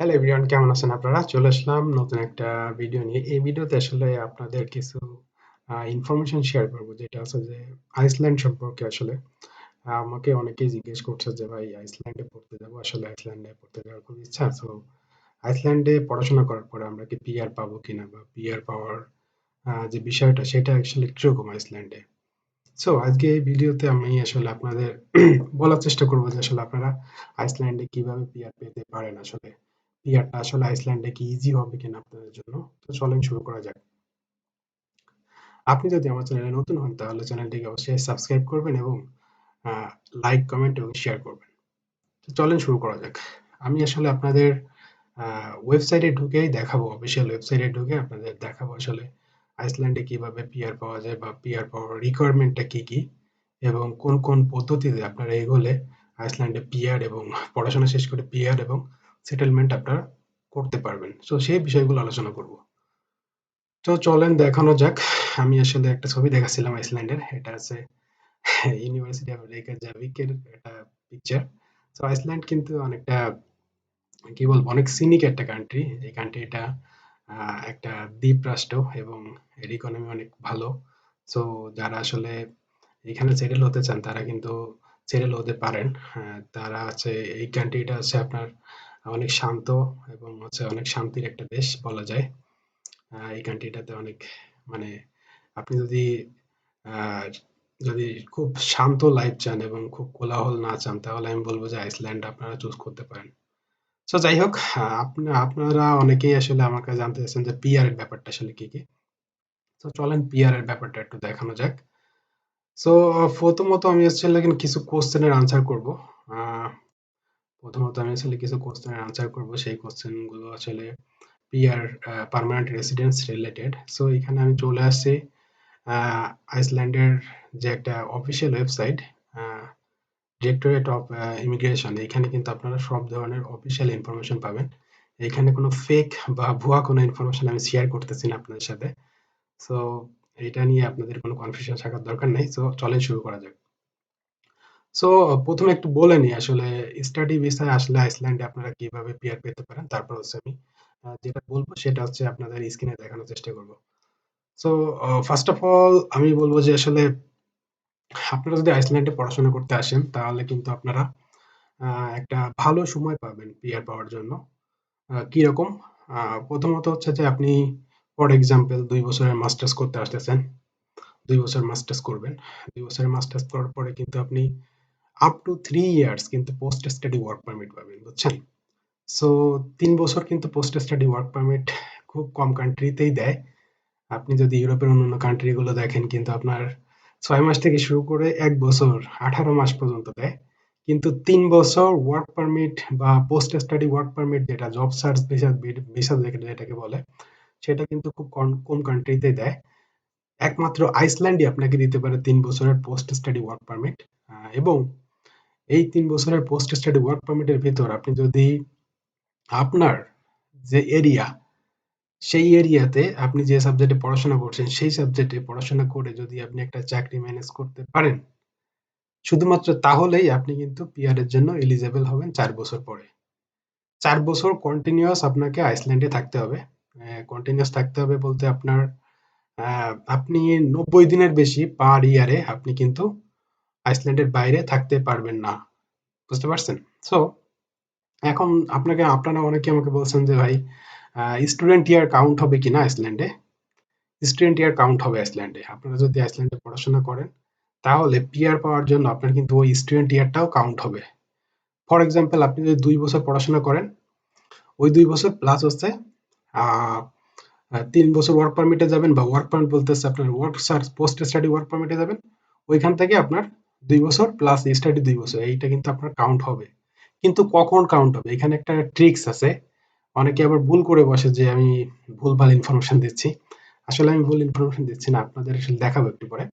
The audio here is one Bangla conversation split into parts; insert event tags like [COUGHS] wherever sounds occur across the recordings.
হ্যালো এভরিওয়ান কেমন আছেন আপনারা? চলে আসলাম নতুন একটা ভিডিও নিয়ে। এই ভিডিওতে আসলে আপনাদের কিছু ইনফরমেশন শেয়ার করব যেটা হচ্ছে যে আইসল্যান্ড সম্পর্কে আসলে। আমাকে অনেকেই জিজ্ঞেস করছে যে, ভাই আইসল্যান্ডে পড়তে যাব। আসলে আইসল্যান্ডে পড়তে যাওয়ার খুব ইচ্ছা। সো আইসল্যান্ডে পড়াশোনা করার পরে আমরা কি পিআর পাবো কিনা বা পিআর পাওয়ার যে বিষয়টা, সেটা আসলে কীরকম আইসল্যান্ডে। সো আজকে এই ভিডিওতে আমি আসলে আপনাদের [CLEARS THROAT] বলার চেষ্টা করব যে, আসলে আপনারা আইসল্যান্ডে কীভাবে পিআর পেতে পারেন আসলে। পিআরটা আসলে আইসল্যান্ডে কি ইজি হবে কিনা আপনাদের জন্য। তো চলেন শুরু করা যাক। আপনি যদি আমার চ্যানেলে নতুন হন তাহলে চ্যানেলটিকে অবশ্যই সাবস্ক্রাইব করবেন এবং লাইক, কমেন্ট এবং শেয়ার করবেন। তো চলেন শুরু করা যাক। আমি আসলে আপনাদের ওয়েবসাইটে ঢুকেই দেখাবো অফিসিয়াল ওয়েবসাইটে ঢুকে আপনাদের দেখাবো আসলে আইসল্যান্ডে কীভাবে পিআর পাওয়া যায় বা পিআর পাওয়ার রিকোয়ারমেন্টটা কি, কি এবং কোন, কোন পদ্ধতিতে আপনারা এগোলে আইসল্যান্ডে পিআর এবং পড়াশোনা শেষ করে পিআর এবং সেটেলমেন্ট আপনারা করতে পারবেন। সো সেই বিষয়গুলো আলোচনা করব। তো চলেন দেখানো যাক। আমি আসলে একটা ছবি দেখাচ্ছিলাম আইসল্যান্ডের। এটা আছে ইউনিভার্সিটি অফ রেইকিয়াভিকের একটা পিকচার। তো আইসল্যান্ড কিন্তু অনেকটা, কি বলব, অনেক সিনিক একটা কান্ট্রি। এই কান্ট্রিটা আ একটা দ্বীপ রাষ্ট্র এবং এর ইকোনমি অনেক ভালো। সো যারা আসলে এখানে সেটেল হতে চান, তারা কিন্তু সেটেল হতে পারেন। তারা হচ্ছে, এই কান্ট্রিটা হচ্ছে আপনার অনেক শান্ত এবং হচ্ছে অনেক শান্তির একটা দেশ বলা যায়। এই কান্ট্রিটাতে অনেক মানে আপনি যদি যদি খুব শান্ত লাইফ চান এবং খুব কোলাহল না চান তাহলে আমি বলব যে আইসল্যান্ড আপনারা চুজ করতে পারেন। সো যাই হোক আপনা আপনারা অনেকেই আসলে আমাকে জানতে চাচ্ছেন যে পিআর এর ব্যাপারটা আসলে কি, কি? তো চলেন পিআর এর ব্যাপারটা একটু দেখানো যাক। সো প্রথমত আমি আসলে কিছু কোয়েশ্চেন এর আনসার করব। প্রথমত আমি আসলে কিছু কোয়েশ্চেন এর আনসার করব। সেই কোয়েশ্চেনগুলো আসলে PR permanent residence related. So এখানে আমি চলে আসছি আইসল্যান্ডের যে একটা official website directorate of immigration এখানে কিন্তু আপনারা সব ধরনের অফিসিয়াল ইনফরমেশন পাবেন। এখানে কোনো ফেক বা ভুয়া কোনো ইনফরমেশন আমি শেয়ার করতেছি না আপনাদের সাথে। সো এটা নিয়ে আপনাদের কোনো কনফিউশন থাকার দরকার নেই। সো চলেন শুরু করা যাক। সো প্রথমে একটু বলে নিই আসলে স্টাডি ভিসায় আসলে আইসল্যান্ডে আপনারা কীভাবে পিআর পেতে পারেন। তারপর হচ্ছে আমি যেটা বলব সেটা হচ্ছে আপনাদের স্ক্রিনে দেখানোর চেষ্টা করব। সো ফার্স্ট অফ অল আমি বলব যে আসলে আপনারা যদি আইসল্যান্ডে পড়াশোনা করতে আসেন, তাহলে কিন্তু আপনারা একটা ভালো সময় পাবেন পিআর পাওয়ার জন্য। কীরকম? প্রথমত হচ্ছে যে আপনি ফর এক্সাম্পল দুই বছরের মাস্টার্স করতে আসতেছেন। দুই বছর মাস্টার্স করবেন। দুই বছরের মাস্টার্স করার পরে কিন্তু আপনি আপ টু 3 ইয়ার্স কিন্তু পোস্ট স্টাডি ওয়ার্ক পারমিট পাবেন, বুঝছেন? সো ৩ বছর কিন্তু পোস্ট স্টাডি ওয়ার্ক পারমিট খুব কম কান্ট্রিতেই দেয়। আপনি যদি ইউরোপের অন্যান্য কান্ট্রি গুলো দেখেন কিন্তু আপনার ৬ মাস থেকে শুরু করে ১ বছর ১৮ মাস পর্যন্ত দেয়। কিন্তু ৩ বছর ওয়ার্ক পারমিট বা পোস্ট স্টাডি ওয়ার্ক পারমিট যেটা জব সার্চ ভিসা যেটাকে বলে সেটা কিন্তু খুব কম কম কান্ট্রিতে দেয়। একমাত্র আইসল্যান্ডই আপনাকে দিতে পারে তিন বছরের পোস্ট স্টাডি ওয়ার্ক পারমিট এবং এই ৩ বছরের পোস্ট স্টাডি ওয়ার্ক পারমিটের ভেতর আপনি যদি আপনার যে এরিয়া সেই এরিয়াতে আপনি যে সাবজেক্টে পড়াশোনা করছেন, সেই সাবজেক্টে পড়াশোনা করে যদি আপনি একটা চাকরি ম্যানেজ করতে পারেন, শুধুমাত্র তাহলেই আপনি কিন্তু পিআর এর জন্য এলিজিবল হবেন ৪ বছর পরে। ৪ বছর কন্টিনিউয়াস আপনাকে আইসল্যান্ডে থাকতে হবে। কন্টিনিউয়াস থাকতে হবে বলতে আপনার আপনি ৯০ দিনের বেশি পার ইয়ারে আপনি কিন্তু আইসল্যান্ডের বাইরে থাকতে পারবেন না। বুঝতে পারছেন? সো এখন আপনাকে আপনারা অনেকে আমাকে বলছেন যে ভাই স্টুডেন্ট ইয়ার কাউন্ট হবে কিনা আইসল্যান্ডে? স্টুডেন্ট ইয়ার কাউন্ট হবে আইসল্যান্ডে। আপনারা যদি আইসল্যান্ডে পড়াশোনা করেন তাহলে পিআর পাওয়ার জন্য আপনার কিন্তু ওই স্টুডেন্ট ইয়ারটাও কাউন্ট হবে। ফর এক্সাম্পল আপনি যদি দুই বছর পড়াশোনা করেন, ওই দুই বছর প্লাস হচ্ছে ৩ বছর ওয়ার্ক পারমিটে যাবেন বা ওয়ার্ক পারমিট বলতেছে আপনার ওয়ার্ক পোস্ট স্টাডি ওয়ার্ক পারমিটে যাবেন। ওইখান থেকে আপনার ২ বছর প্লাস স্টাডি দুই বছর, এইটা কিন্তু আপনার কাউন্ট হবে। কিন্তু কখন কাউন্ট হবে? এখানে একটা ট্রিক্স আছে। অনেকে আবার ভুল করে বসে যে আমি ভুলভাল ইনফরমেশন দিচ্ছি। আসলে আমি ভুল ইনফরমেশন দিচ্ছি না। আপনাদের আসলে দেখাবো একটু পরে।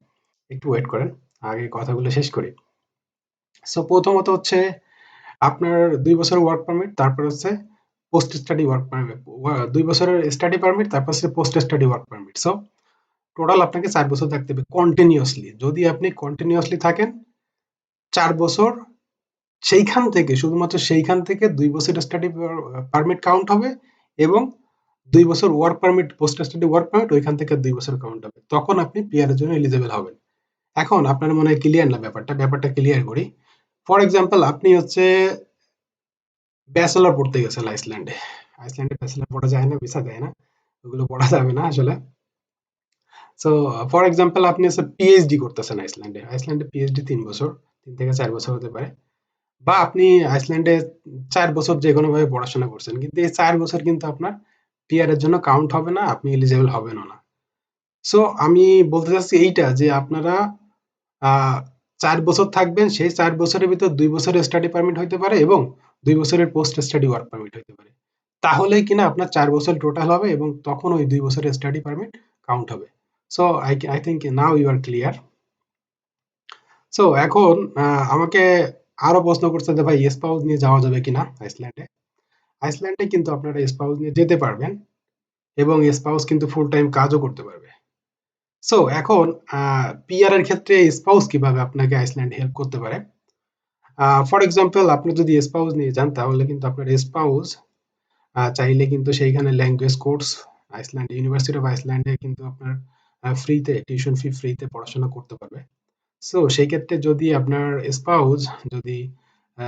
একটু ওয়েট করেন। আগে কথাগুলো শেষ করি। সো প্রথমত হচ্ছে আপনার দুই বছর ওয়ার্ক পারমিট তারপর হচ্ছে পোস্ট স্টাডি ওয়ার্ক পারমিট। দুই বছরের স্টাডি পারমিট তারপর হচ্ছে post study work permit. So total আপনাকে চার বছর থাকতে হবে কন্টিনিউয়াসলি। যদি আপনি কন্টিনিউয়াসলি থাকেন, চার বছর, সেইখান থেকে, শুধুমাত্র সেইখান থেকে দুই বছর স্টাডি পারমিট কাউন্ট হবে এবং দুই বছর work permit post study work permit ওইখান থেকে দুই বছর কাউন্ট হবে। তখন আপনি পিআর এর জন্য এলিজেবল হবেন। এখন আপনার মনে হয় ক্লিয়ার না ব্যাপারটা? ব্যাপারটা ক্লিয়ার করি। ফর এক্সাম্পল আপনি হচ্ছে ব্যাচেলর পড়তে গেছেন আইসল্যান্ডে আইসল্যান্ডে ব্যাচেলর পড়া যায় না ভিসা দেয় না। ওগুলো পড়া যাবে না আসলে। সো ফর এক্সাম্পল আপনি পিএইচডি করতেছেন আইসল্যান্ডে আইসল্যান্ডে পিএইচডি তিন বছর, তিন থেকে চার বছর হতে পারে। বা আপনি আইসল্যান্ডে চার বছর যে কোনো ভাবে পড়াশোনা করছেন, কিন্তু এই চার বছর কিন্তু আপনার পিআর জন্য কাউন্ট হবে না, আপনি এলিজেবল হবেন না। সো আমি বলতে চাচ্ছি এইটা যে আপনারা চার বছর থাকবেন, সেই চার বছরের ভিতর দুই বছরের স্টাডি পারমিট হইতে পারে এবং দুই বছরের পোস্ট স্টাডি ওয়ার্ক পারমিট হইতে পারে। তাহলেই কিনা আপনার চার বছর টোটাল হবে এবং তখন ওই দুই বছরের স্টাডি পারমিট কাউন্ট হবে। So I I think now you are clear so এখন আমাকে আরও প্রশ্ন করছে যে ভাই স্পাউস নিয়ে যাওয়া যাবে কিনা আইসল্যান্ডে আইসল্যান্ডে কিন্তু আপনারা স্পাউস নিয়ে যেতে পারবেন এবং স্পাউস কিন্তু ফুল টাইম কাজও করতে পারবে। সো এখন পিআর এর ক্ষেত্রে স্পাউস কীভাবে আপনাকে আইসল্যান্ড হেল্প করতে পারে? ফর এক্সাম্পল আপনি যদি স্পাউস নিয়ে যান, তাহলে কিন্তু আপনার স্পাউস চাইলে কিন্তু সেইখানে language course Iceland university of আইসল্যান্ডে কিন্তু আপনার ফ্রিতে টিউশন ফি ফ্রিতে পড়াশোনা করতে পারবে। সো সেই ক্ষেত্রে যদি আপনার স্পাউস যদি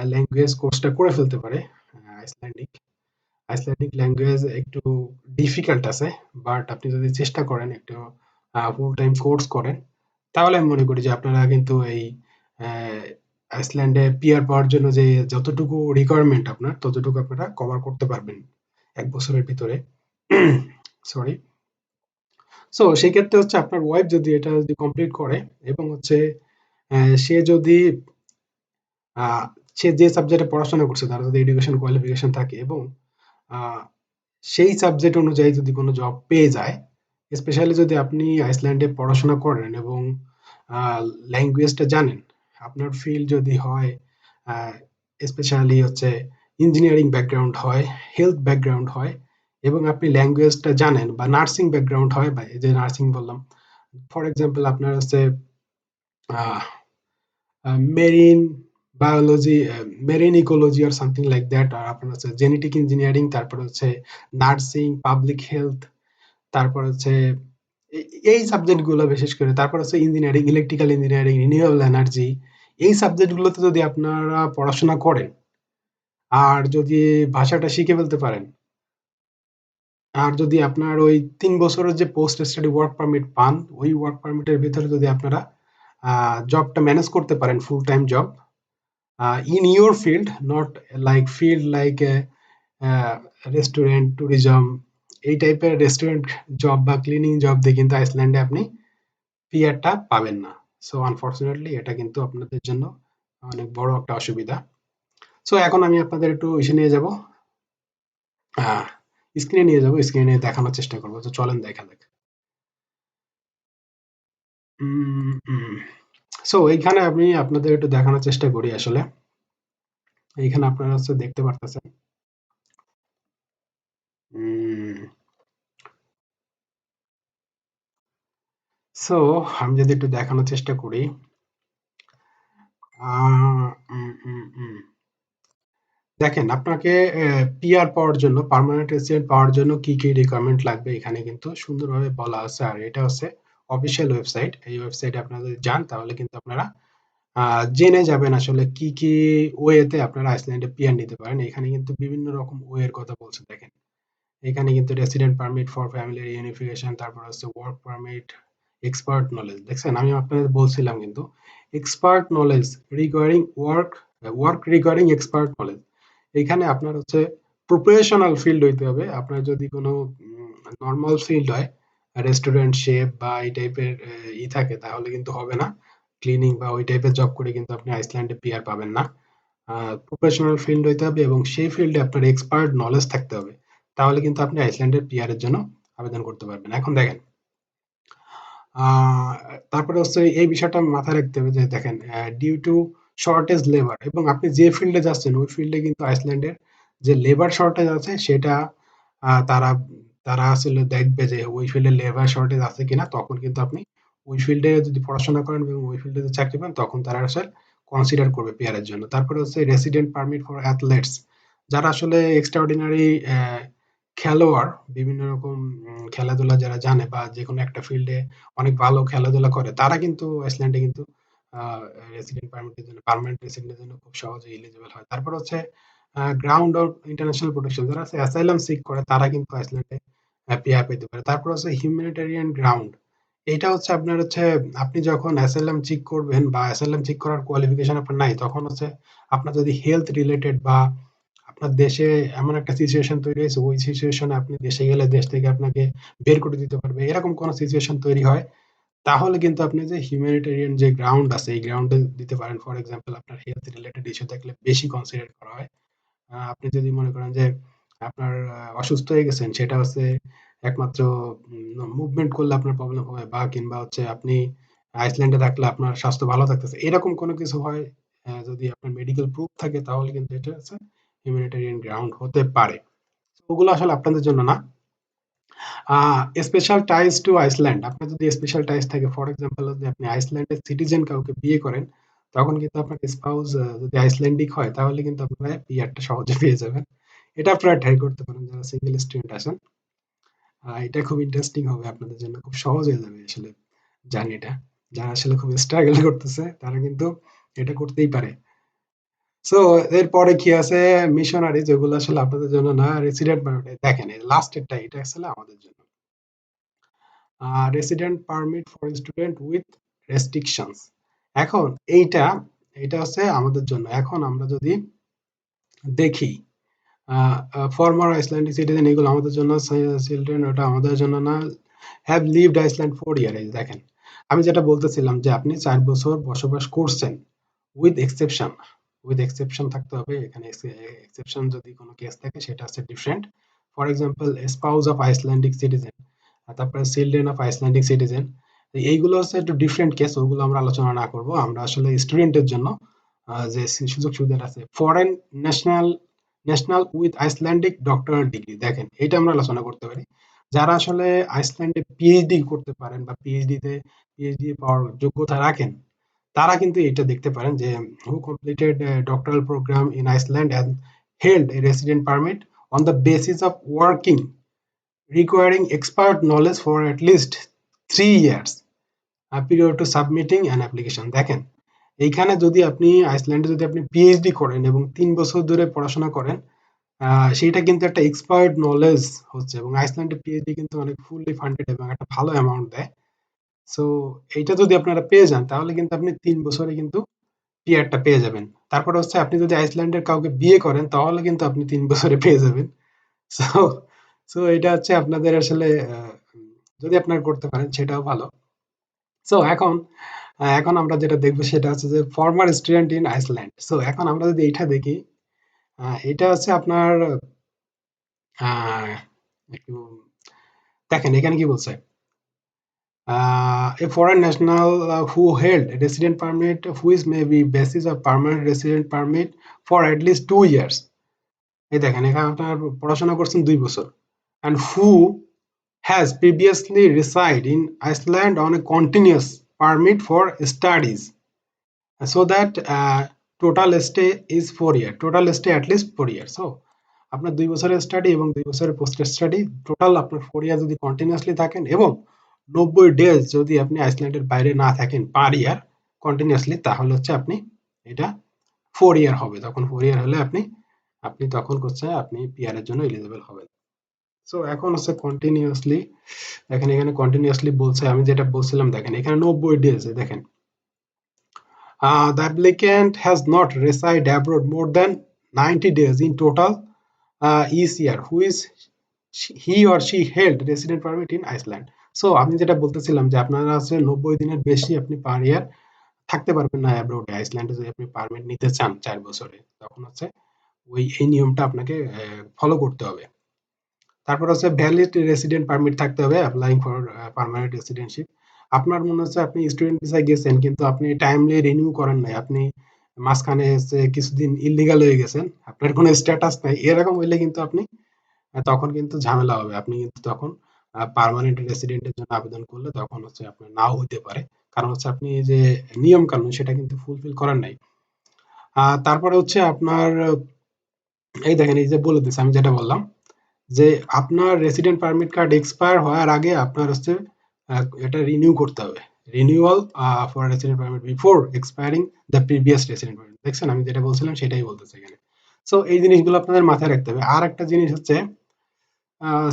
ল্যাঙ্গুয়েজ কোর্সটা করে ফেলতে পারে আইসল্যান্ডিক আইসল্যান্ডিক ল্যাঙ্গুয়েজ একটু ডিফিকাল্ট আছে বাট আপনি যদি চেষ্টা করেন একটু ফুল টাইম কোর্স করেন, তাহলে আমি মনে করি যে আপনারা কিন্তু এই আইসল্যান্ডে পিয়ার পাওয়ার জন্য যে যতটুকু রিকোয়ারমেন্ট আপনার, ততটুকু আপনারা কভার করতে পারবেন এক বছরের ভিতরে। [COUGHS] সরি সো সেই ক্ষেত্রে হচ্ছে আপনার ওয়াইফ যদি এটা যদি কমপ্লিট করে এবং হচ্ছে সে যদি সে যে সাবজেক্টে পড়াশোনা করছে, তার যদি এডুকেশন কোয়ালিফিকেশন থাকে এবং সেই সাবজেক্ট অনুযায়ী যদি কোনো জব পেয়ে যায় স্পেশালি যদি আপনি আইসল্যান্ডে পড়াশোনা করেন এবং ল্যাঙ্গুয়েজটা জানেন, আপনার ফিল্ড যদি হয় স্পেশালি হচ্ছে ইঞ্জিনিয়ারিং ব্যাকগ্রাউন্ড হয় হেলথ ব্যাকগ্রাউন্ড হয় এবং আপনি ল্যাঙ্গুয়েজটা জানেন বা নার্সিং ব্যাকগ্রাউন্ড হয় বা এই যে নার্সিং বললাম। ফর এক্সাম্পল আপনার হচ্ছে marine biology marine ecology or something like that আর আপনার হচ্ছে জেনেটিক ইঞ্জিনিয়ারিং তারপর হচ্ছে নার্সিং পাবলিক হেলথ তারপর হচ্ছে এই সাবজেক্টগুলো বিশেষ করে, তারপর হচ্ছে engineering electrical engineering renewable energy এই সাবজেক্টগুলোতে যদি আপনারা পড়াশোনা করেন, আর যদি ভাষাটা শিখে ফেলতে পারেন আর যদি আপনার ওই তিন বছরের যে পোস্ট স্টাডি ওয়ার্ক পারমিট পান, ওই ওয়ার্ক পারমিটের ভিতরে যদি আপনারা জবটা ম্যানেজ করতে পারেন full time job in your field not like field like restaurant tourism এই টাইপের রেস্টুরেন্ট জব বা ক্লিনিং জব দিয়ে কিন্তু আইসল্যান্ডে আপনি পিআরটা পাবেন না। সো আনফর্চুনেটলি এটা কিন্তু আপনাদের জন্য অনেক বড় একটা অসুবিধা। সো এখন আমি আপনাদের একটু ইসে নিয়ে যাব। স্ক্রিনে নিয়ে যাব স্ক্রিনে নিয়ে দেখানোর চেষ্টা করব। তো চলেন দেখা দেখ সো এইখানে আমি আপনাদের একটু দেখানোর চেষ্টা করি আসলে। এইখানে আপনারা হচ্ছে দেখতে পারতেছেন। সো আমি যদি একটু দেখানোর চেষ্টা করি। দেখেন, আপনাকে পিআর পাওয়ার জন্য পার্মানেন্ট রেসিডেন্ট পাওয়ার জন্য কি কি রিকোয়ারমেন্ট লাগবে এখানে কিন্তু সুন্দরভাবে বলা আছে। আর এটা হচ্ছে অফিসিয়াল ওয়েবসাইট এই ওয়েবসাইটে আপনারা যদি যান, তাহলে কিন্তু আপনারা জেনে যাবেন আসলে কি কি ওয়েতে আপনারা আইসল্যান্ডে পিআর নিতে পারেন। এখানে কিন্তু বিভিন্ন রকম ওয়ের কথা বলছে, দেখেন। এখানে কিন্তু resident permit for family unification তারপর হচ্ছে ওয়ার্ক পারমিট এক্সপার্ট নলেজ দেখছেন, আমি আপনাদের বলছিলাম কিন্তু expert knowledge regarding work work regarding expert knowledge এখানে আপনার হচ্ছে প্রফেশনাল ফিল্ড হইতে হবে। আপনার যদি কোনো নর্মাল ফিল্ড হয় রেস্টুরেন্ট শেফ বা এই টাইপের ই থাকে, তাহলে কিন্তু হবে না। ক্লিনিং বা ওই টাইপের জব করে কিন্তু আপনি আইসল্যান্ডে পিআর পাবেন না। প্রফেশনাল ফিল্ড হইতে হবে এবং সেই ফিল্ডে আপনার এক্সপার্ট নলেজ থাকতে হবে। তাহলে কিন্তু আপনি আইসল্যান্ডের পিআর এর জন্য আবেদন করতে পারবেন। এখন দেখেন তারপরে হচ্ছে এই বিষয়টা মাথায় রাখতে হবে যে দেখেন ডিউ টু শর্টেজ লেবার এবং আপনি যে ফিল্ডে যাচ্ছেন, ওই ফিল্ডে কিন্তু আইসল্যান্ডের যে লেবার শর্টেজ আছে, সেটা তারা তারা আসলে দেখবে যে ওই ফিল্ডে লেবার শর্টেজ আছে কিনা, তখন কিন্তু আপনি ওই ফিল্ডে যদি পড়াশোনা করেন এবং ওই ফিল্ডে যদি চাকরি পান, তখন তারা আসলে কনসিডার করবে পিয়ারের জন্য। তারপরে হচ্ছে রেসিডেন্ট পারমিট ফর অ্যাথলেটস যারা আসলে এক্সট্রাঅর্ডিনারি খেলোয়াড়, বিভিন্ন রকম খেলাধুলা যারা জানে বা যে কোনো একটা ফিল্ডে অনেক ভালো খেলাধুলা করে, তারা কিন্তু আইসল্যান্ডে কিন্তু রেসিডেন্ট পারমিটের জন্য রেসিডেন্টের জন্য খুব সহজে এলিজিবল হয়। তারপর হচ্ছে গ্রাউন্ড অফ ইন্টারন্যাশনাল প্রোটেকশন যারা অ্যাসাইলাম সিক করে, তারা কিন্তু আইসল্যান্ডে পেতে পারে। তারপর হচ্ছে হিউম্যানিটেরিয়ান গ্রাউন্ড এটা হচ্ছে আপনার হচ্ছে, আপনি যখন অ্যাসাইলাম চেক করবেন বা অ্যাসাইলাম চেক করার কোয়ালিফিকেশন আপনার নাই, তখন হচ্ছে আপনার যদি হেলথ রিলেটেড বা আপনার দেশে এমন একটা সিচুয়েশন তৈরি হয়েছে, ওই সিচুয়েশনে আপনি দেশে গেলে দেশ থেকে আপনাকে বের করে দিতে পারবে। এরকম কোনো সিচুয়েশন তৈরি হয় তাহলে কিন্তু আপনি যে হিউম্যানিটেরিয়ান যে গ্রাউন্ড আছে, এই গ্রাউন্ডে দিতে পারেন। ফর এক্সাম্পল আপনার হেলথ রিলেটেড ইস্যু থাকলে বেশি কনসিডার করা হয়। আপনি যদি মনে করেন যে আপনার অসুস্থ হয়ে গেছেন, সেটা হচ্ছে একমাত্র মুভমেন্ট করলে আপনার প্রবলেম হয় বা কিংবা হচ্ছে আপনি আইসল্যান্ডে থাকলে আপনার স্বাস্থ্য ভালো থাকতেছে। এরকম কোনো কিছু হয় যদি আপনার মেডিকেল প্রুফ থাকে, তাহলে কিন্তু এটা হচ্ছে হিউম্যানিটেরিয়ান গ্রাউন্ড হতে পারে। ওগুলো আসলে আপনাদের জন্য না। স্পেশাল টাইজ টু আইসল্যান্ড আপনার যদি স্পেশাল টাইজ থাকে ফর এক্সাম্পল যদি আপনি আইসল্যান্ডের সিটিজেন কাউকে বিয়ে করেন, তখন কিন্তু আপনার স্পাউস যদি আইসল্যান্ডিক হয়, তাহলে কিন্তু আপনারা পিআরটা সহজে পেয়ে যাবেন। এটা আপনারা ট্রাই করতে পারেন, যারা সিঙ্গেল স্টুডেন্ট আছেন। এটা খুব ইন্টারেস্টিং হবে আপনাদের জন্য, খুব সহজ হয়ে যাবে আসলে জার্নিটা। যারা আসলে খুব স্ট্রাগল করতেছে, তারা কিন্তু এটা করতেই পারে। সো এরপরে কি আছে? মিশনারি যেগুলো আসলে আপনাদের জন্য না রেসিডেন্ট পারমিট দেখেন লাস্টেরটা এটা আসলে আমাদের জন্য। Resident permit for student with restrictions এখন, এইটা এটা হচ্ছে আমাদের জন্য। এখন আমরা যদি দেখি ফর্মার আইসল্যান্ডিক সিটিজেন এগুলো আমাদের জন্য চিলড্রেন ওটা আমাদের জন্য না have lived Iceland four year দেখেন, আমি যেটা বলতেছিলাম যে আপনি চার বছর বসবাস করছেন উইথ এক্সেপশন উইথ এক্সেপশন থাকতে হবে, এখানে এক্সেপশন যদি কোনো কেস থাকে, সেটা হচ্ছে different for example spouse of Icelandic citizen তারপরে চিলড্রেন অফ আইসল্যান্ডিক সিটিজেন এইগুলো হচ্ছে একটু ডিফারেন্ট কেস ওগুলো আমরা আলোচনা না করব। আমরা আসলে স্টুডেন্টের জন্য যে সুযোগ সুবিধা আছে foreign national national with Icelandic doctoral degree দেখেন এটা আমরা আলোচনা করতে পারি। যারা আসলে আইসল্যান্ডে পিএইচডি করতে পারেন বা পিএইচডি তে পিএইচডি পাওয়ার যোগ্যতা রাখেন তারা কিন্তু এটা দেখতে পারেন যে who completed doctoral program in Iceland and held a resident permit on the basis of working requiring expert knowledge for at least three years period to submitting an application দেখেন, এইখানে যদি আপনি আইসল্যান্ডে যদি আপনি পিএইচডি করেন এবং তিন বছর ধরে পড়াশোনা করেন সেইটা কিন্তু একটা এক্সপার্ট নলেজ হচ্ছে এবং আইসল্যান্ডে পিএইচডি কিন্তু অনেক ফুললি ফান্ডেড এবং একটা ভালো অ্যামাউন্ট দেয়। সো এইটা যদি আপনারা পেয়ে যান, তাহলে কিন্তু আপনি তিন বছরে কিন্তু পিয়ারটা পেয়ে যাবেন। তারপরে হচ্ছে আপনি যদি আইসল্যান্ডের কাউকে বিয়ে করেন, তাহলে কিন্তু আপনি তিন বছরে পেয়ে যাবেন। সো সো এটা হচ্ছে আপনাদের আসলে যদি আপনারা করতে পারেন, সেটাও ভালো। সো এখন এখন আমরা যেটা দেখব, সেটা হচ্ছে যে former student in Iceland so এখন আমরা যদি এটা দেখি এটা হচ্ছে আপনার দেখেন, এখানে কি বলছে? A foreign national uh, who held a resident permit which may be basis of permanent resident permit for at least two years and who has previously reside in Iceland on a continuous permit for studies so that uh, total stay is four year total stay at least four years so আপনার দুই বছরের স্টাডি এবং দুই বছরের পোস্ট স্টাডি টোটাল আপনার ফোর ইয়ার যদি কন্টিনিউসলি থাকেন এবং নব্বই ডেজ যদি আপনি আইসল্যান্ডের বাইরে না থাকেন পার ইয়ার কন্টিনিউসলি তাহলে হচ্ছে আপনি এটা ফোর ইয়ার হবে। তখন ফোর ইয়ার হলে আপনি আপনি তখন করছে আপনি পিআর এর জন্য এলিজিবল হবেন। সো এখন হচ্ছে কন্টিনিউয়াসলি দেখেন এখানে কন্টিনিউয়াসলি বলছে আমি যেটা বলছিলাম দেখেন এখানে নব্বই ডেজ দেখেন। has not reside abroad more than 90 days in total uh, each year who is he or she held resident permit in Iceland so আমি যেটা বলতেছিলাম যে আপনারা আছে নব্বই দিনের বেশি আপনি পার ইয়ার থাকতে পারবেন না অ্যাব্রোডে আইসল্যান্ডে যদি আপনি পারমিট নিতে চান চার বছরে, তখন হচ্ছে ওই এই নিয়মটা আপনাকে ফলো করতে হবে। তারপর হচ্ছে ভ্যালিড রেসিডেন্ট পারমিট থাকতে হবে অ্যাপ্লাইং ফর পার্মানেন্ট রেসিডেন্টশিপ আপনার মনে হচ্ছে আপনি স্টুডেন্ট ভিসায় গেছেন, কিন্তু আপনি টাইমলি রিনিউ করেন নাই, আপনি মাঝখানে এসে কিছুদিন ইলিগাল হয়ে গেছেন, আপনার কোনো স্ট্যাটাস নাই, এরকম হইলে কিন্তু আপনি তখন কিন্তু ঝামেলা হবে, আপনি কিন্তু তখন পার্মানেন্ট রেসিডেন্টের জন্য আবেদন করলে তখন হচ্ছে আপনার নাও হতে পারে। কারণ হচ্ছে আপনি যে নিয়ম কানুন সেটা কিন্তু ফুলফিল করার নাই। তারপরে হচ্ছে আপনার, এই দেখেন, এই যে বলে দিচ্ছে আমি যেটা বললাম, যে আপনার রেসিডেন্ট পারমিট কার্ড এক্সপায়ার হওয়ার আগে আপনার হচ্ছে এটা রিনিউ করতে হবে। Renewal for resident permit before expiring the previous resident permit দেখছেন, আমি যেটা বলছিলাম, সেটাই বলতেছে এখানে। সো এই জিনিসগুলো আপনাদের মাথায় রাখতে হবে। আর একটা জিনিস হচ্ছে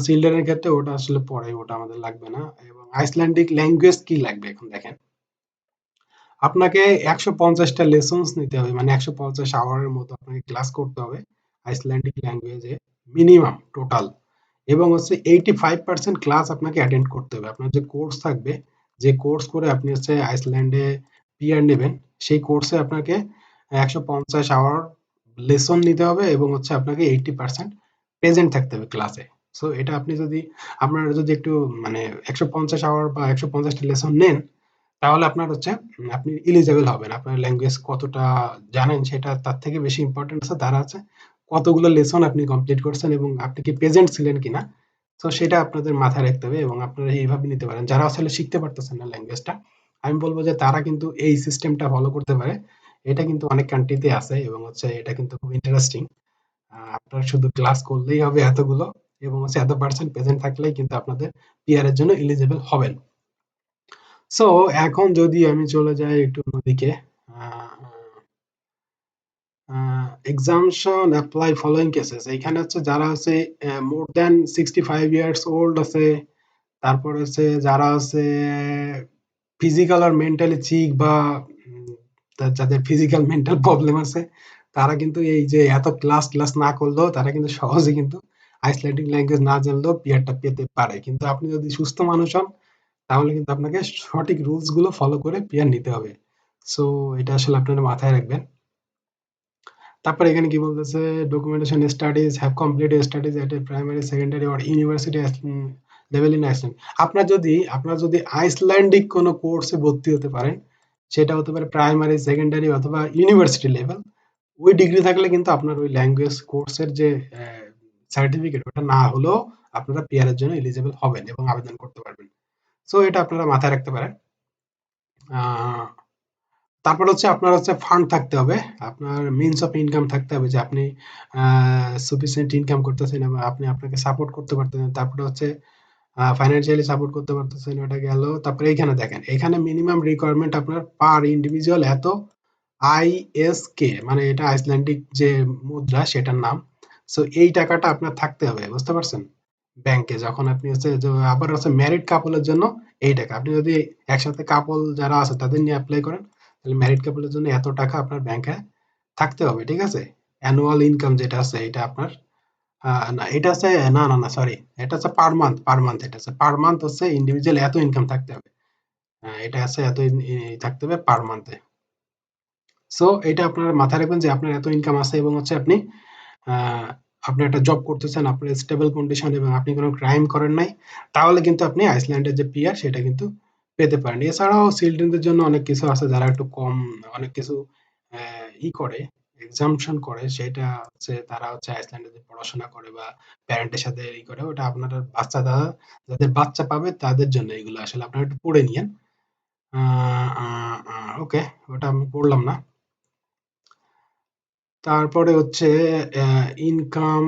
চিলড্রেনের ক্ষেত্রে ওটা আসলে পরে, ওটা আমাদের লাগবে না। এবং আইসল্যান্ডিক ল্যাঙ্গুয়েজ কি লাগবে এখন দেখেন? আপনাকে একশো পঞ্চাশটা লেসন্স নিতে হবে মানে একশো পঞ্চাশ আওয়ারের মতো আপনাকে ক্লাস করতে হবে আইসল্যান্ডিক ল্যাঙ্গুয়েজে মিনিমাম টোটাল এবং হচ্ছে এইটি ফাইভ পার্সেন্ট ক্লাস আপনাকে অ্যাটেন্ড করতে হবে। আপনার যে কোর্স থাকবে, যে কোর্স করে আপনি হচ্ছে আইসল্যান্ডে পিআর নেবেন, সেই কোর্সে আপনাকে একশো পঞ্চাশ আওয়ার লেসন নিতে হবে এবং হচ্ছে আপনাকে এইটি পার্সেন্ট প্রেজেন্ট থাকতে হবে ক্লাসে সো এটা আপনি যদি, আপনার যদি একটু মানে একশো পঞ্চাশ আওয়ার বা একশো পঞ্চাশটা লেসন নেন, তাহলে আপনার হচ্ছে আপনি এলিজেবল হবেন। আপনার ল্যাঙ্গুয়েজ কতটা জানেন সেটা তার থেকে বেশি ইম্পর্টেন্ট আছে। তারা আছে কতগুলো লেসন আপনি কমপ্লিট করছেন এবং আপনি কি প্রেজেন্ট ছিলেন কিনা। তো সেটা আপনাদের মাথায় রাখতে হবে এবং আপনারা এইভাবে নিতে পারেন। যারা আসলে শিখতে পারতেছেন না ল্যাঙ্গুয়েজটা আমি বলব যে তারা কিন্তু এই সিস্টেমটা ফলো করতে পারে। এটা কিন্তু অনেক কান্ট্রিতে আছে এবং হচ্ছে এটা কিন্তু খুব ইন্টারেস্টিং আপনার শুধু ক্লাস করলেই হবে এতগুলো। এবং হচ্ছে এত পার্সেন্ট প্রেজেন্ট থাকলেই কিন্তু আপনাদের পিআর এর জন্য এলিজিবল হবেন। সো এখন যদি আমি চলে যাই একটু অন্যদিকে এক্সামশন অ্যাপ্লাই ফলোইং কেসেস এইখানে হচ্ছে যারা হচ্ছে more than sixty five years old আছে, তারপর হচ্ছে যারা হচ্ছে ফিজিক্যাল আর মেন্টালি চিক বা যাদের ফিজিক্যাল মেন্টাল প্রবলেম আছে, তারা কিন্তু এই যে এত ক্লাস ক্লাস না করলেও তারা কিন্তু সহজে কিন্তু আইসল্যান্ডিক ল্যাঙ্গুয়েজ না জানলেও পিয়ারটা পেতে পারে। কিন্তু আপনি যদি সুস্থ মানুষ হন, তাহলে কিন্তু আপনাকে সঠিক রুলসগুলো ফলো করে পিয়ার নিতে হবে। সো এটা আসলে আপনারা মাথায় রাখবেন। তারপর এখানে কি বলতেছে? Documentation studies have completed studies at a primary secondary or university level in Iceland আপনার যদি আপনার যদি আইসল্যান্ডিক কোনো কোর্সে ভর্তি হতে পারেন, সেটা হতে পারে প্রাইমারি সেকেন্ডারি অথবা ইউনিভার্সিটি লেভেল ওই ডিগ্রি থাকলে কিন্তু আপনার ওই ল্যাঙ্গুয়েজ কোর্সের যে সার্টিফিকেট ওটা না হলেও আপনারা পিআর এর জন্য এলিজিবল হবেন এবং আবেদন করতে পারবেন। সো এটা আপনারা মাথায় রাখতে পারেন। তারপর হচ্ছে আপনার হচ্ছে ফান্ড থাকতে হবে। আপনার মিনস অফ ইনকাম থাকতে হবে যে আপনি সুফিসিয়েন্ট ইনকাম করতেছেন এবং আপনি আপনাকে সাপোর্ট করতে পারতেছেন। তারপরে হচ্ছে ফাইন্যান্সিয়ালি সাপোর্ট করতে পারতেছেন, ওটা গেল। তারপরে এখানে দেখেন এখানে মিনিমাম রিকোয়ারমেন্ট আপনার পার ইন্ডিভিজুয়াল এত আইএসকে মানে এটা আইসল্যান্ডিক যে মুদ্রা, সেটার নাম। সো এই টাকাটা আপনার থাকতে হবে, বুঝতে পারছেন? ব্যাংকে যখন আপনি হচ্ছে আবার হচ্ছে ম্যারিড কাপলের জন্য এই টাকা, আপনি যদি একসাথে কাপল যারা আছে তাদের নিয়ে অ্যাপ্লাই করেন, তাহলে ম্যারিড কাপলের জন্য এত টাকা আপনার ব্যাংকে থাকতে হবে, ঠিক আছে? অ্যানুয়াল ইনকাম যেটা আছে, এটা আপনার না, এটা হচ্ছে, না না না সরি এটা হচ্ছে পার মান্থ পার মান্থ এটা হচ্ছে পার মান্থ হচ্ছে ইন্ডিভিজুয়াল এত ইনকাম থাকতে হবে। এটা আছে এত থাকতে হবে পার মান্থে সো এটা আপনার মাথায় রাখবেন যে আপনার এত ইনকাম আছে এবং হচ্ছে আপনি আপনি একটা জব করতেছেন আপনার স্টেবল কন্ডিশন এবং আপনি কোনো ক্রাইম করেন নাই, তাহলে কিন্তু আপনি আইসল্যান্ডের যে পিয়ার সেটা কিন্তু পেতে পারেন। এছাড়াও চিলড্রেনদের জন্য অনেক কিছু আছে, যারা একটু কম, অনেক কিছু ই করে এক্সামশন করে, সেটা হচ্ছে তারা হচ্ছে আইসল্যান্ডে যে পড়াশোনা করে বা প্যারেন্টের সাথে ই করে, ওটা আপনার বাচ্চা দাদা যাদের বাচ্চা পাবে, তাদের জন্য এগুলো আসলে আপনারা একটু পড়ে নিয়েন। ওকে ওটা আমি পড়লাম না। তারপরে হচ্ছে ইনকাম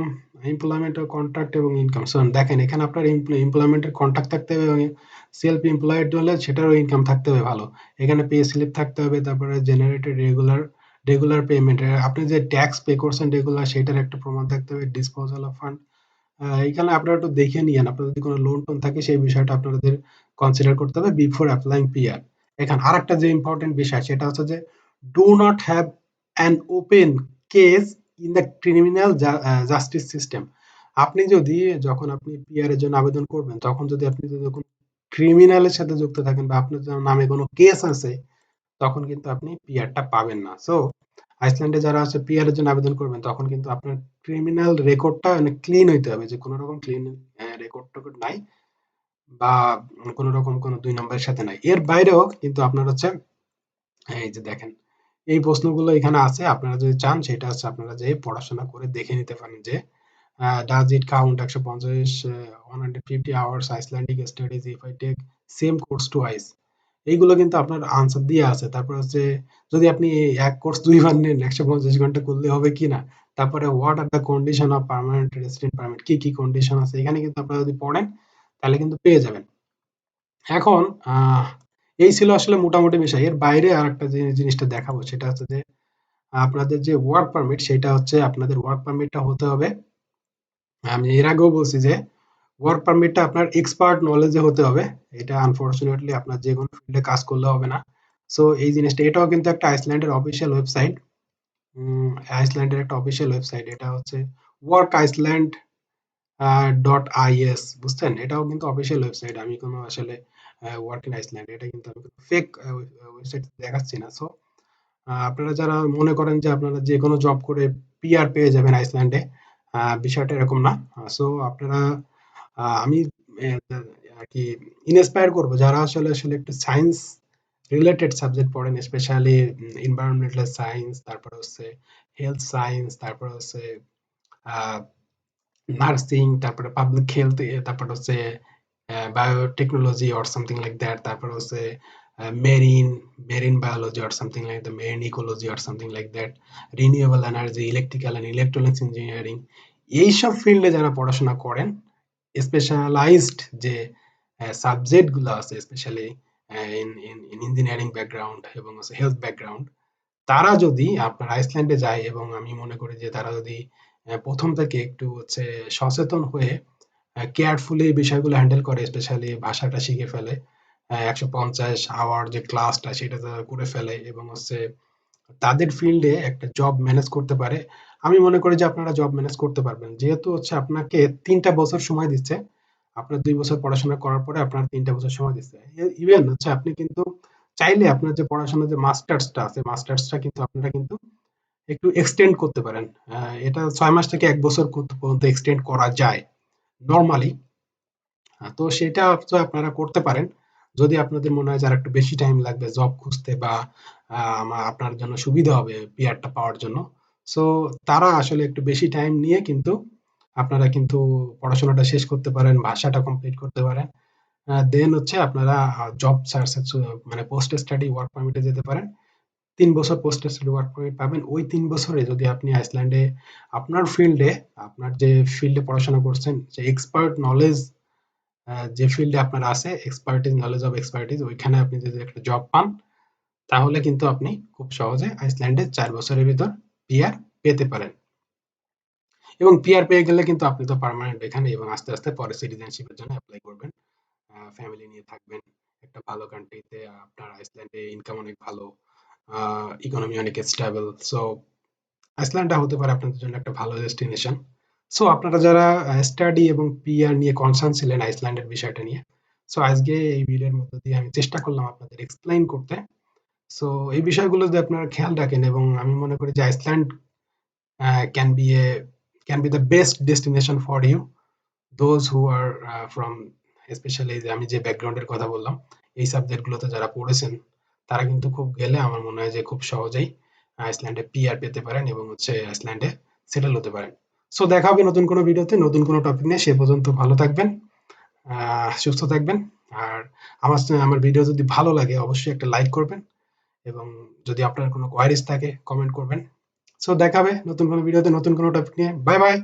এমপ্লয়মেন্ট কন্ট্রাক্ট এবং ইনকাম শোন দেখেন, এখানে আপনার এমপ্লয়মেন্টের কন্ট্রাক্ট থাকতে হবে এবং সেলফ এমপ্লয়েড হলে সেটারও ইনকাম থাকতে হবে ভালো। এখানে পে স্লিপ থাকতে হবে, তারপরে জেনারেটেড রেগুলার রেগুলার পেমেন্ট আপনি যে ট্যাক্স পে করছেন রেগুলার সেটার একটা প্রমাণ থাকতে হবে ডিসপোজাল অফ ফান্ড এখানে আপনারা একটু দেখে নিয়েন আপনার যদি কোনো লোন টোন থাকে, সেই বিষয়টা আপনাদের কনসিডার করতে হবে বিফোর অ্যাপ্লাইং পিআর এখানে আরেকটা যে ইম্পর্টেন্ট বিষয়, সেটা হচ্ছে যে do not have an open case in the criminal justice system আপনি যদি যখন আপনি পিআর এর জন্য আবেদন করবেন, তখন যদি আপনি যদি কোনো ক্রিমিনালের সাথে যুক্ত থাকেন বা আপনার নামে কোনো কেস আছে, তখন কিন্তু আপনি পিআরটা পাবেন না। সো আইসল্যান্ডে যারা আছে পিআর এর জন্য আবেদন করবেন, তখন কিন্তু আপনার ক্রিমিনাল রেকর্ডটা অনেক ক্লিন হইতে হবে যে কোনো রকম ক্লিন রেকর্ড টেকর্ড নাই বা কোনো রকম কোনো দুই নম্বরের সাথে নাই। এর বাইরেও কিন্তু আপনার হচ্ছে, এই যে দেখেন এই প্রশ্নগুলো এখানে আছে। আপনারা যদি চান, সেটা হচ্ছে আপনারা যে পড়াশোনা করে দেখে নিতে পারেন যে ডাজ ইট কাউন্ট একশো পঞ্চাশ one hundred fifty hours Icelandic studies if I take same course to ice এইগুলো কিন্তু আপনার আনসার দিয়ে আছে। তারপর হচ্ছে, যদি আপনি এক কোর্স দুইবার নেন, একশো পঞ্চাশ ঘণ্টা করলে হবে কি না? তারপরে what are the condition of permanent resident permit কি কি কন্ডিশন আছে? এখানে কিন্তু আপনারা যদি পড়েন, তাহলে কিন্তু পেয়ে যাবেন। এখন এই ছিল আসলে মোটামুটি বিষয়। এর বাইরে আর একটা জিনিসটা দেখাবো, সেটা হচ্ছে যে আপনাদের যে ওয়ার্ক পারমিট সেটা হচ্ছে আপনাদের ওয়ার্ক পারমিটটা হতে হবে। আমি এর আগেও বলছি যে ওয়ার্ক পারমিটটা আপনার এক্সপার্ট নলেজে হতে হবে। এটা আনফরচুনেটলি আপনার যে কোনো ফিল্ডে কাজ করলে হবে না। সো এই জিনিসটা, এটাও কিন্তু একটা আইসল্যান্ডের অফিসিয়াল ওয়েবসাইট আইসল্যান্ডের একটা অফিসিয়াল ওয়েবসাইট এটা হচ্ছে ওয়ার্ক আইসল্যান্ড ডট আইএস বুঝছেন? এটাও কিন্তু অফিসিয়াল ওয়েবসাইট আমি কোনো আসলে ওয়ার্ক ইন আইসল্যান্ড এটা কিন্তু আমি ফেক ওয়েবসাইট দেখাচ্ছি না। সো আপনারা যারা মনে করেন যে আপনারা যে কোনো জব করে পিআর পেয়ে যাবেন আইসল্যান্ডে বিষয়টা এরকম না। সো আপনারা আমি আর কি ইন্সপায়ার করব যারা আসলে আসলে একটু সায়েন্স রিলেটেড সাবজেক্ট পড়েন স্পেশালি এনভায়রনমেন্টাল সায়েন্স তারপর হচ্ছে হেলথ সায়েন্স তারপর হচ্ছে নার্সিং তারপরে পাবলিক হেলথ তারপর হচ্ছে biotechnology or something like that তারপর হচ্ছে marine marine biology or something like the marine ecology or something like that renewable energy electrical and electronics engineering এইসব ফিল্ডে যারা পড়াশোনা করেন স্পেশালাইজড যে সাবজেক্টগুলো আছে স্পেশালি ইন ইঞ্জিনিয়ারিং ব্যাকগ্রাউন্ড এবং হচ্ছে হেলথ ব্যাকগ্রাউন্ড তারা যদি আপনার আইসল্যান্ডে যায় এবং আমি মনে করি যে তারা যদি প্রথম থেকে একটু হচ্ছে সচেতন হয়ে কেয়ারফুলি বিষয়গুলো হ্যান্ডেল করে স্পেশালি ভাষাটা শিখে ফেলে। একশো পঞ্চাশ আওয়ার যে ক্লাসটা সেটা করে ফেলে এবং হচ্ছে তাদের ফিল্ডে একটা জব ম্যানেজ করতে পারে। আমি মনে করি যে আপনারা জব ম্যানেজ করতে পারবেন। যেহেতু হচ্ছে আপনাকে তিনটা বছর সময় দিচ্ছে, আপনার দুই বছর পড়াশোনা করার পরে আপনার তিনটা বছর সময় দিচ্ছে। ইভেন হচ্ছে আপনি কিন্তু চাইলে আপনার যে পড়াশোনার যে মাস্টার্সটা আছে মাস্টার্সটা কিন্তু আপনারা কিন্তু একটু এক্সটেন্ড করতে পারেন। এটা ছয় মাস থেকে এক বছর পর্যন্ত এক্সটেন্ড করা যায়। নর্মালি তো সেটা আপনারা করতে পারেন। যদি আপনাদের মনে হয় যারা একটু বেশি টাইম লাগবে জব খুঁজতে বা আপনার জন্য সুবিধা হবে পিয়ারটা পাওয়ার জন্য। সো তারা আসলে একটু বেশি টাইম নিয়ে কিন্তু আপনারা কিন্তু পড়াশোনাটা শেষ করতে পারেন, ভাষাটা কমপ্লিট করতে পারেন। দেন হচ্ছে আপনারা জব সার্চ মানে পোস্ট স্টাডি ওয়ার্ক পারমিটে যেতে পারেন। তিন বছর পোস্ট স্টাডি ওয়ার্ক পারমিট পাবেন। ওই তিন বছরে যদি আপনি আইসল্যান্ডে আপনার ফিল্ডে আপনার যে ফিল্ডে পড়াশোনা করছেন, যে এক্সপার্ট নলেজ যে ফিল্ডে আপনার আছে এক্সপার্টিস নলেজ অফ এক্সপার্টিস ওইখানে আপনি যদি একটা জব পান, তাহলে কিন্তু আপনি খুব সহজে আইসল্যান্ডে চার বছরের ভিতর পিআর পেতে পারেন। এবং পিআর পেয়ে গেলে কিন্তু আপনি তো পার্মানেন্ট এখানে এবং আস্তে আস্তে পরে সিটিজেনশিপের জন্য অ্যাপ্লাই করবেন। ফ্যামিলি নিয়ে থাকবেন, একটা ভালো কান্ট্রিতে আপনার আইসল্যান্ডে ইনকাম অনেক ভালো। ইকোনমি অনেক স্টেবল সো আইসল্যান্ডটা হতে পারে আপনাদের জন্য একটা ভালো ডেস্টিনেশন সো আপনারা যারা স্টাডি এবং পিআর নিয়ে কনসার্ন ছিলেন আইসল্যান্ডের বিষয়টা নিয়ে সো আজকে এই ভিডিওর মধ্যে দিয়ে আমি চেষ্টা করলাম আপনাদের এক্সপ্লেইন করতে। সো এই বিষয়গুলো যদি আপনারা খেয়াল রাখেন এবং আমি মনে করি যে Iceland can be a can be the best destination for you those who are from specially আমি যে ব্যাকগ্রাউন্ডের কথা বললাম, এই সাবজেক্টগুলোতে যারা পড়েছেন তারা কিন্তু খুব গেলে আমার মনে হয় যে খুব সহজেই আইসল্যান্ডে পিআর পেতে পারেন এবং হচ্ছে আইসল্যান্ডে সেটেল হতে পারেন। সো দেখা হবে নতুন কোনো ভিডিওতে, নতুন কোনো টপিক নিয়ে। সে পর্যন্ত ভালো থাকবেন সুস্থ থাকবেন। আর আমার আমার ভিডিও যদি ভালো লাগে, অবশ্যই একটা লাইক করবেন এবং যদি আপনার কোনো কোয়ারিজ থাকে কমেন্ট করবেন। সো দেখাবে নতুন কোনো ভিডিওতে, নতুন কোনো টপিক নিয়ে। Bye bye